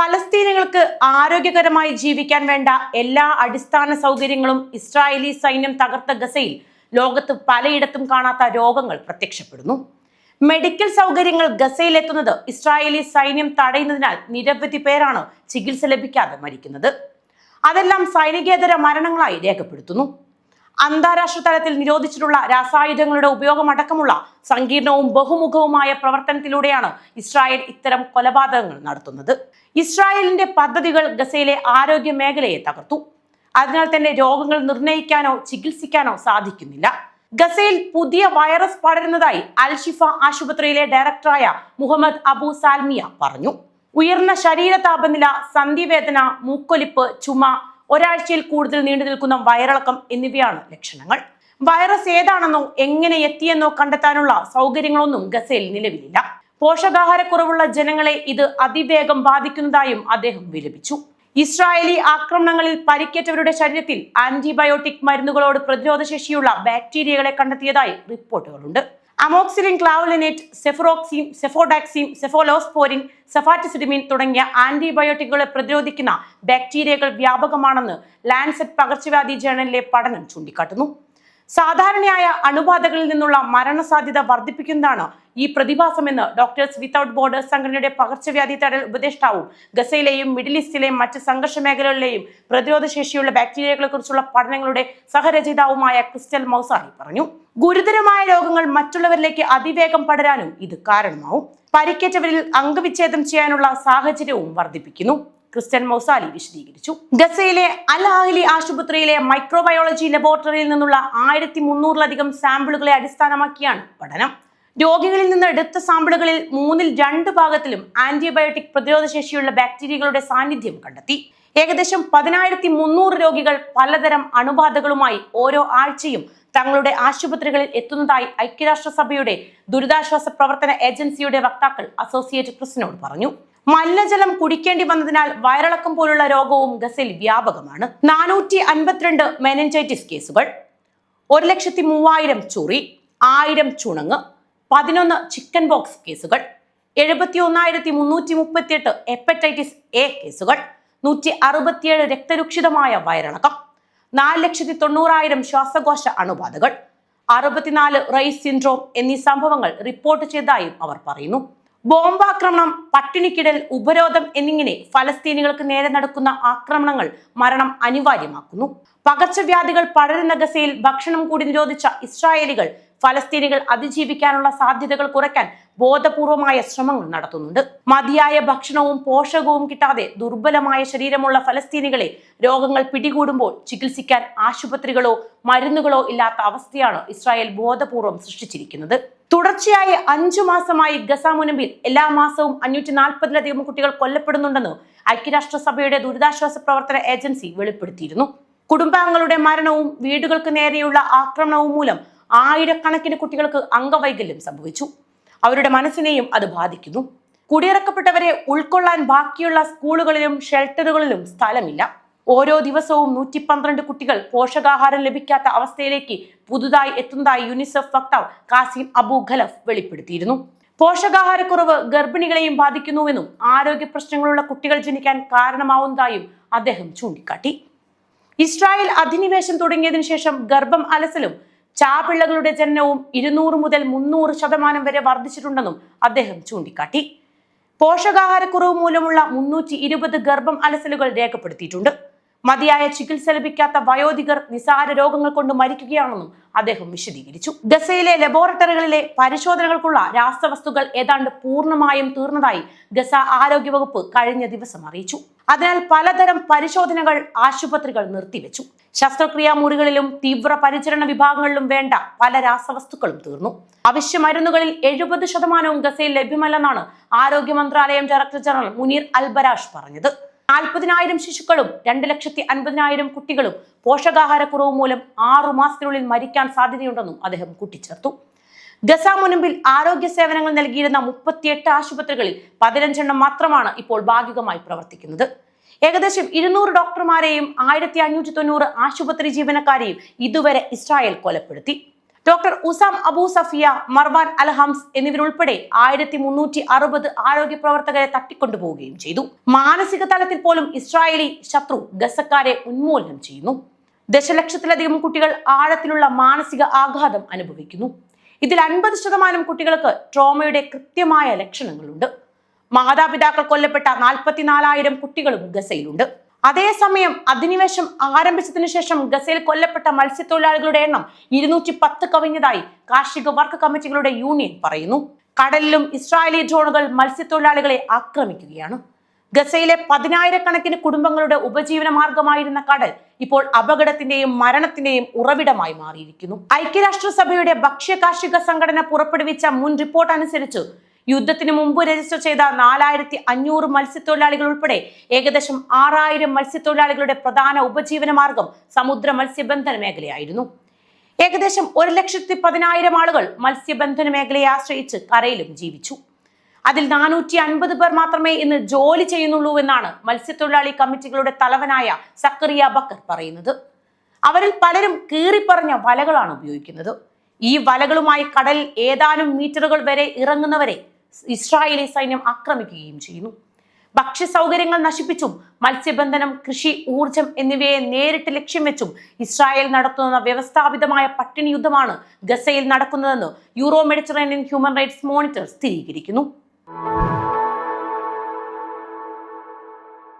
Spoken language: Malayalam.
ഫലസ്തീനികൾക്ക് ആരോഗ്യകരമായി ജീവിക്കാൻ വേണ്ട എല്ലാ അടിസ്ഥാന സൗകര്യങ്ങളും ഇസ്രായേലി സൈന്യം തകർത്ത ഗസയിൽ ലോകത്ത് പലയിടത്തും കാണാത്ത രോഗങ്ങൾ പ്രത്യക്ഷപ്പെടുന്നു. മെഡിക്കൽ സൗകര്യങ്ങൾ ഗസയിലെത്തുന്നത് ഇസ്രായേലി സൈന്യം തടയുന്നതിനാൽ നിരവധി പേരാണ് ചികിത്സ ലഭിക്കാതെ മരിക്കുന്നത്. അതെല്ലാം സൈനികേതര മരണങ്ങളായി രേഖപ്പെടുത്തുന്നു. അന്താരാഷ്ട്ര തലത്തിൽ നിരോധിച്ചിട്ടുള്ള രാസായുധങ്ങളുടെ ഉപയോഗമടക്കമുള്ള സങ്കീർണവും ബഹുമുഖവുമായ പ്രവർത്തനത്തിലൂടെയാണ് ഇസ്രായേൽ ഇത്തരം കൊലപാതകങ്ങൾ നടത്തുന്നത്. ഇസ്രായേലിന്റെ പദ്ധതികൾ ഗസയിലെ ആരോഗ്യ മേഖലയെ തകർത്തു. അതിനാൽ തന്നെ രോഗങ്ങൾ നിർണയിക്കാനോ ചികിത്സിക്കാനോ സാധിക്കുന്നില്ല. ഗസയിൽ പുതിയ വൈറസ് പടരുന്നതായി അൽഷിഫ ആശുപത്രിയിലെ ഡയറക്ടറായ മുഹമ്മദ് അബു സാൽമിയ പറഞ്ഞു. ഉയർന്ന ശരീര താപനില സന്ധിവേദന മൂക്കൊലിപ്പ് ചുമ ഒരാഴ്ചയിൽ കൂടുതൽ നീണ്ടു നിൽക്കുന്ന വയറിളക്കം എന്നിവയാണ് ലക്ഷണങ്ങൾ. വൈറസ് ഏതാണെന്നോ എങ്ങനെ എത്തിയെന്നോ കണ്ടെത്താനുള്ള സൗകര്യങ്ങളൊന്നും ഗസയിൽ നിലവിലില്ല. പോഷകാഹാരക്കുറവുള്ള ജനങ്ങളെ ഇത് അതിവേഗം ബാധിക്കുന്നതായും അദ്ദേഹം വിലപിച്ചു. ഇസ്രായേലി ആക്രമണങ്ങളിൽ പരിക്കേറ്റവരുടെ ശരീരത്തിൽ ആന്റിബയോട്ടിക് മരുന്നുകളോട് പ്രതിരോധശേഷിയുള്ള ബാക്ടീരിയകളെ കണ്ടെത്തിയതായി റിപ്പോർട്ടുകളുണ്ട്. അമോക്സിലിൻ ക്ലാവുലിനേറ്റ് സെഫറോക്സിൻ സെഫോഡാക്സിൻ സെഫോലോസ്പോരിൻ സെഫാറ്റിസിഡിമിൻ തുടങ്ങിയ ആന്റിബയോട്ടിക്കുകളെ പ്രതിരോധിക്കുന്ന ബാക്ടീരിയകൾ വ്യാപകമാണെന്ന് ലാൻസെറ്റ് പകർച്ചവ്യാധി ജേണലിലെ പഠനം ചൂണ്ടിക്കാട്ടുന്നു. സാധാരണയായ അണുബാധകളിൽ നിന്നുള്ള മരണസാധ്യത വർദ്ധിപ്പിക്കുന്നതാണ് ഈ പ്രതിഭാസമെന്ന് ഡോക്ടേഴ്സ് വിത്തൌട്ട് ബോർഡേഴ്സ് സംഘടനയുടെ പകർച്ചവ്യാധി തടയൽ ഉപദേഷ്ടാവും ഗസയിലെയും മിഡിൽ ഈസ്റ്റിലെയും മറ്റ് സംഘർഷ മേഖലകളിലെയും പ്രതിരോധശേഷിയുള്ള ബാക്ടീരിയകളെ കുറിച്ചുള്ള പഠനങ്ങളുടെ സഹരചയിതാവുമായ ക്രിസ്റ്റൽ മൗസായി പറഞ്ഞു. ഗുരുതരമായ രോഗങ്ങൾ മറ്റുള്ളവരിലേക്ക് അതിവേഗം പടരാനും ഇത് കാരണമാവും. പരിക്കേറ്റവരിൽ അംഗവിച്ഛേദം ചെയ്യാനുള്ള സാഹചര്യവും വർദ്ധിപ്പിക്കുന്നു. ക്രിസ്ത്യൻ മൗസാലി വിശദീകരിച്ചു. ഗസയിലെ അൽ അഹ്ലി ആശുപത്രിയിലെ മൈക്രോബയോളജി ലബോറട്ടറിയിൽ നിന്നുള്ള ആയിരത്തി മുന്നൂറിലധികം സാമ്പിളുകളെ അടിസ്ഥാനമാക്കിയാണ് പഠനം. രോഗികളിൽ നിന്ന് എടുത്ത സാമ്പിളുകളിൽ മൂന്നിൽ രണ്ട് ഭാഗത്തിലും ആന്റിബയോട്ടിക് പ്രതിരോധശേഷിയുള്ള ബാക്ടീരിയകളുടെ സാന്നിധ്യം കണ്ടെത്തി. ഏകദേശം പതിനായിരത്തി മുന്നൂറ് രോഗികൾ പലതരം അണുബാധകളുമായി ഓരോ ആഴ്ചയും തങ്ങളുടെ ആശുപത്രികളിൽ എത്തുന്നതായി ഐക്യരാഷ്ട്രസഭയുടെ ദുരിതാശ്വാസ പ്രവർത്തന ഏജൻസിയുടെ വക്താക്കൾ അസോസിയേറ്റ് പ്രസിനോട് പറഞ്ഞു. മലിനജലം കുടിക്കേണ്ടി വന്നതിനാൽ വയറിളക്കം പോലുള്ള രോഗവും ഗസിൽ വ്യാപകമാണ്. നാനൂറ്റി അൻപത്തിരണ്ട് മെനഞ്ചൈറ്റിസ് കേസുകൾ ഒരു ലക്ഷത്തി മൂവായിരം ചൊറി ആയിരം ചുണങ്ങ് പതിനൊന്ന് ചിക്കൻ ബോക്സ് കേസുകൾ എഴുപത്തി ഒന്നായിരത്തി മുന്നൂറ്റി മുപ്പത്തിയെട്ട് ഹെപ്പറ്റൈറ്റിസ് എ കേസുകൾ നൂറ്റി അറുപത്തിയേഴ് രക്തരൂക്ഷിതമായ വയറിളക്കം നാല് ലക്ഷത്തി തൊണ്ണൂറായിരം ശ്വാസകോശ അണുബാധകൾ അറുപത്തിനാല് റൈസ് സിൻഡ്രോം എന്നീ സംഭവങ്ങൾ റിപ്പോർട്ട് ചെയ്തതായും അവർ പറയുന്നു. ബോംബാക്രമണം പട്ടിണിക്കിടൽ ഉപരോധം എന്നിങ്ങനെ ഫലസ്തീനികൾക്ക് നേരെ നടക്കുന്ന ആക്രമണങ്ങൾ മരണം അനിവാര്യമാക്കുന്നു. പകർച്ചവ്യാധികൾ പടരുന്ന ഗസയിൽ ഭക്ഷണം കൂടി നിരോധിച്ച ഇസ്രായേലികൾ ഫലസ്തീനികൾ അതിജീവിക്കാനുള്ള സാധ്യതകൾ കുറയ്ക്കാൻ ബോധപൂർവമായ ശ്രമങ്ങൾ നടത്തുന്നുണ്ട്. മതിയായ ഭക്ഷണവും പോഷകവും കിട്ടാതെ ദുർബലമായ ശരീരമുള്ള ഫലസ്തീനികളെ രോഗങ്ങൾ പിടികൂടുമ്പോൾ ചികിത്സിക്കാൻ ആശുപത്രികളോ മരുന്നുകളോ ഇല്ലാത്ത അവസ്ഥയാണ് ഇസ്രായേൽ ബോധപൂർവം സൃഷ്ടിച്ചിരിക്കുന്നത്. തുടർച്ചയായി അഞ്ചു മാസമായി ഗസ മുനമ്പിൽ എല്ലാ മാസവും അഞ്ഞൂറ്റി നാൽപ്പതിലധികം കുട്ടികൾ കൊല്ലപ്പെടുന്നുണ്ടെന്ന് ഐക്യരാഷ്ട്രസഭയുടെ ദുരിതാശ്വാസ പ്രവർത്തന ഏജൻസി വെളിപ്പെടുത്തിയിരുന്നു. കുടുംബാംഗങ്ങളുടെ മരണവും വീടുകൾക്ക് നേരെയുള്ള ആക്രമണവും മൂലം ആയിരക്കണക്കിന് കുട്ടികൾക്ക് അംഗവൈകല്യം സംഭവിച്ചു. അവരുടെ മനസ്സിനെയും അത് ബാധിക്കുന്നു. കുടിയിറക്കപ്പെട്ടവരെ ഉൾക്കൊള്ളാൻ ബാക്കിയുള്ള സ്കൂളുകളിലും ഷെൽട്ടറുകളിലും സ്ഥലമില്ല. ഓരോ ദിവസവും നൂറ്റി പന്ത്രണ്ട് കുട്ടികൾ പോഷകാഹാരം ലഭിക്കാത്ത അവസ്ഥയിലേക്ക് പുതുതായി എത്തുന്നതായി യുനിസെഫ് വക്താവ് കാസിം അബു ഖലഫ് വെളിപ്പെടുത്തിയിരുന്നു. പോഷകാഹാരക്കുറവ് ഗർഭിണികളെയും ബാധിക്കുന്നുവെന്നും ആരോഗ്യ പ്രശ്നങ്ങളുള്ള കുട്ടികൾ ജനിക്കാൻ കാരണമാവുന്നതായും അദ്ദേഹം ചൂണ്ടിക്കാട്ടി. ഇസ്രായേൽ അധിനിവേശം തുടങ്ങിയതിനു ശേഷം ഗർഭം അലസലും ചാപിള്ളകളുടെ ജനനവും ഇരുന്നൂറ് മുതൽ മുന്നൂറ് ശതമാനം വരെ വർദ്ധിച്ചിട്ടുണ്ടെന്നും അദ്ദേഹം ചൂണ്ടിക്കാട്ടി. പോഷകാഹാരക്കുറവ് മൂലമുള്ള മുന്നൂറ്റി ഇരുപത് ഗർഭം അലസലുകൾ രേഖപ്പെടുത്തിയിട്ടുണ്ട്. മതിയായ ചികിത്സ ലഭിക്കാത്ത വയോധികർ നിസാര രോഗങ്ങൾ കൊണ്ട് മരിക്കുകയാണെന്നും അദ്ദേഹം വിശദീകരിച്ചു. ഗസയിലെ ലബോറട്ടറികളിലെ പരിശോധനകൾക്കുള്ള രാസവസ്തുക്കൾ ഏതാണ്ട് പൂർണമായും തീർന്നതായി ഗസ ആരോഗ്യവകുപ്പ് കഴിഞ്ഞ ദിവസം അറിയിച്ചു. അതിനാൽ പലതരം പരിശോധനകൾ ആശുപത്രികൾ നിർത്തിവെച്ചു. ശസ്ത്രക്രിയാ മുറികളിലും തീവ്ര പരിചരണ വിഭാഗങ്ങളിലും വേണ്ട പല രാസവസ്തുക്കളും തീർന്നു. അവശ്യ മരുന്നുകളിൽ എഴുപത് ശതമാനവും ഗസയിൽ ലഭ്യമല്ലെന്നാണ് ആരോഗ്യ മന്ത്രാലയം ഡയറക്ടർ ജനറൽ മുനീർ അൽബരാഷ് പറഞ്ഞത്. നാൽപ്പതിനായിരം ശിശുക്കളും രണ്ട് ലക്ഷത്തി അൻപതിനായിരം കുട്ടികളും പോഷകാഹാരക്കുറവ് മൂലം ആറു മാസത്തിനുള്ളിൽ മരിക്കാൻ സാധ്യതയുണ്ടെന്നും അദ്ദേഹം കൂട്ടിച്ചേർത്തു. ഗസ മുനമ്പിൽ ആരോഗ്യ സേവനങ്ങൾ നൽകിയിരുന്ന മുപ്പത്തിയെട്ട് ആശുപത്രികളിൽ പതിനഞ്ചെണ്ണം മാത്രമാണ് ഇപ്പോൾ ഭാഗികമായി പ്രവർത്തിക്കുന്നത്. ഏകദേശം ഇരുന്നൂറ് ഡോക്ടർമാരെയും ആയിരത്തി അഞ്ഞൂറ്റി തൊണ്ണൂറ് ആശുപത്രി ജീവനക്കാരെയും ഇതുവരെ ഇസ്രായേൽ കൊലപ്പെടുത്തി. Doctor Hussam Abu Safiya Marwan Alhams എന്നിവരുൾപ്പെടെ ആയിരത്തി മുന്നൂറ്റി അറുപത് ആരോഗ്യ പ്രവർത്തകരെ തട്ടിക്കൊണ്ടുപോവുകയും ചെയ്തു. മാനസിക തലത്തിൽ പോലും ഇസ്രായേലി ശത്രു ഗസക്കാരെ ഉന്മൂലനം ചെയ്യുന്നു. ദശലക്ഷത്തിലധികം കുട്ടികൾ ആഴത്തിലുള്ള മാനസിക ആഘാതം അനുഭവിക്കുന്നു. ഇതിൽ അൻപത് ശതമാനം കുട്ടികൾക്ക് ട്രോമയുടെ കൃത്യമായ ലക്ഷണങ്ങളുണ്ട്. മാതാപിതാക്കൾ കൊല്ലപ്പെട്ട നാൽപ്പത്തിനാലായിരം കുട്ടികളും ഗസയിലുണ്ട്. അതേസമയം അധിനിവേശം ആരംഭിച്ചതിനു ശേഷം ഗസയിൽ കൊല്ലപ്പെട്ട മത്സ്യത്തൊഴിലാളികളുടെ എണ്ണം ഇരുന്നൂറ്റി പത്ത് കവിഞ്ഞതായി കാർഷിക വർക്ക് കമ്മിറ്റികളുടെ യൂണിയൻ പറയുന്നു. കടലിലും ഇസ്രായേലി ഡ്രോണുകൾ മത്സ്യത്തൊഴിലാളികളെ ആക്രമിക്കുകയാണ്. ഗസയിലെ പതിനായിരക്കണക്കിന് കുടുംബങ്ങളുടെ ഉപജീവന മാർഗമായിരുന്ന കടൽ ഇപ്പോൾ അപകടത്തിന്റെയും മരണത്തിന്റെയും ഉറവിടമായി മാറിയിരിക്കുന്നു. ഐക്യരാഷ്ട്രസഭയുടെ ഭക്ഷ്യ കാർഷിക സംഘടന പുറപ്പെടുവിച്ച മുൻ റിപ്പോർട്ട് അനുസരിച്ച് യുദ്ധത്തിന് മുമ്പ് രജിസ്റ്റർ ചെയ്ത നാലായിരത്തി അഞ്ഞൂറ് മത്സ്യത്തൊഴിലാളികൾ ഉൾപ്പെടെ ഏകദേശം ആറായിരം മത്സ്യത്തൊഴിലാളികളുടെ പ്രധാന ഉപജീവന മാർഗം സമുദ്ര മത്സ്യബന്ധന മേഖലയായിരുന്നു. ഏകദേശം ഒരു ലക്ഷത്തി പതിനായിരം ആളുകൾ മത്സ്യബന്ധന മേഖലയെ ആശ്രയിച്ച് കരയിലും ജീവിച്ചു. അതിൽ നാനൂറ്റി അൻപത് പേർ മാത്രമേ ഇന്ന് ജോലി ചെയ്യുന്നുള്ളൂ എന്നാണ് മത്സ്യത്തൊഴിലാളി കമ്മിറ്റികളുടെ തലവനായ സക്കറിയ ബക്കർ പറയുന്നത്. അവരിൽ പലരും കീറിപ്പറഞ്ഞ വലകളാണ് ഉപയോഗിക്കുന്നത്. ഈ വലകളുമായി കടൽ ഏതാനും മീറ്ററുകൾ വരെ ഇറങ്ങുന്നവരെ ഇസ്രായേലി സൈന്യം ആക്രമിക്കുകയും ചെയ്യുന്നു. ഭക്ഷ്യ സൗകര്യങ്ങൾ നശിപ്പിച്ചും മത്സ്യബന്ധനം കൃഷി ഊർജം എന്നിവയെ നേരിട്ട് ലക്ഷ്യം വെച്ചും ഇസ്രായേൽ നടത്തുന്ന വ്യവസ്ഥാപിതമായ പട്ടിണി യുദ്ധമാണ് ഗസയിൽ നടക്കുന്നതെന്ന് Euro Mediterranean human rights monitor സ്ഥിരീകരിക്കുന്നു.